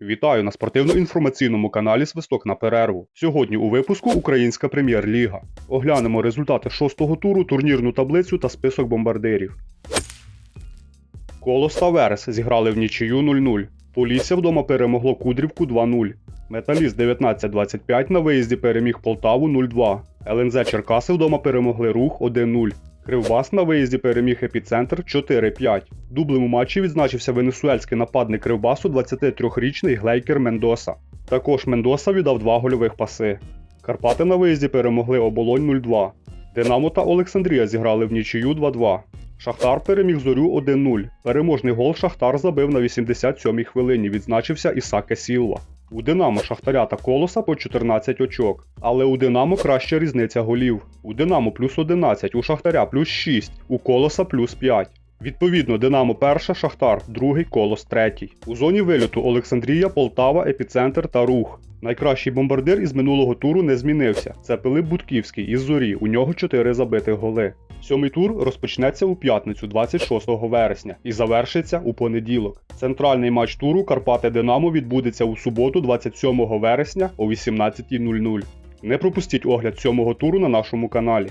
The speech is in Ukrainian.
Вітаю на спортивно-інформаційному каналі Свисток на перерву. Сьогодні у випуску Українська прем'єр-ліга. Оглянемо результати шостого туру, турнірну таблицю та список бомбардирів. Колос та Верес зіграли в нічию 0-0. Полісся вдома перемогло Кудрівку 2-0. Металіст 19-25 на виїзді переміг Полтаву 0-2. ЛНЗ Черкаси вдома перемогли Рух 1-0. Кривбас на виїзді переміг епіцентр 4-5. Дублем у матчі відзначився венесуельський нападник Кривбасу 23-річний Глейкер Мендоса. Також Мендоса віддав два гольових паси. Карпати на виїзді перемогли оболонь 0-2. Динамо та Олександрія зіграли в нічию 2-2. Шахтар переміг зорю 1-0. Переможний гол Шахтар забив на 87-й хвилині. Відзначився Ісаке Сілва. У Динамо Шахтаря та Колоса по 14 очок. Але у Динамо краща різниця голів. У Динамо плюс 11, у Шахтаря плюс 6, у Колоса плюс 5. Відповідно, Динамо перша, Шахтар, другий, Колос третій. У зоні виліту Олександрія, Полтава, Епіцентр та Рух. Найкращий бомбардир із минулого туру не змінився. Це Пилип Будківський із зорі. У нього 4 забитих голи. Сьомий тур розпочнеться у п'ятницю, 26 вересня, і завершиться у понеділок. Центральний матч туру Карпати Динамо відбудеться у суботу, 27 вересня о 18.00. Не пропустіть огляд сьомого туру на нашому каналі.